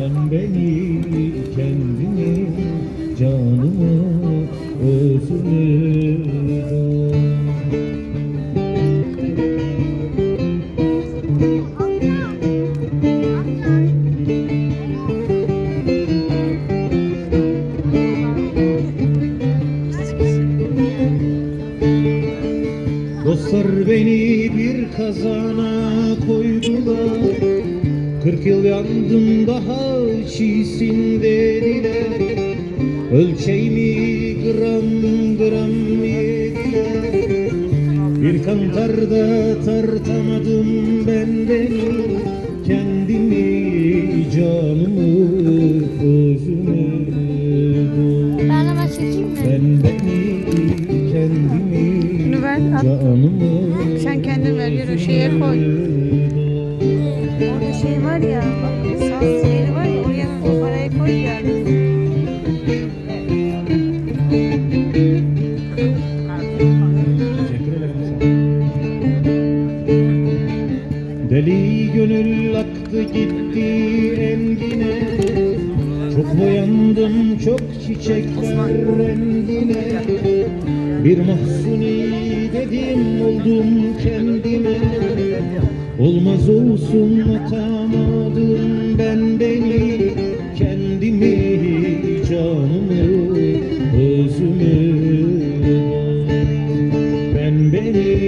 Ben beni kendimi canımı özümü Dostlar beni bir kazana koydular. Kırk yıl yandım daha çiğsin dediler. Ölçeğimi gram gram yediler. Bir kantarda tartamadım ben beni Kendimi canımı özüme Ben hemen çekeyim mi? Ben beni kendimi Bunu ver, at. canımı Sen kendin ver, bir şeye koy. Orada şey var ya, bak saz yeri var ya, oraya o parayı koy ya. Teşekkür ederim. Deli gönül aktı gitti engine Çok boyandım çok çiçekler rengine Bir mahsuni Teslim oldum kendime. Olmaz olsun atamadım ben beni Kendimi canımı özümü. Ben beni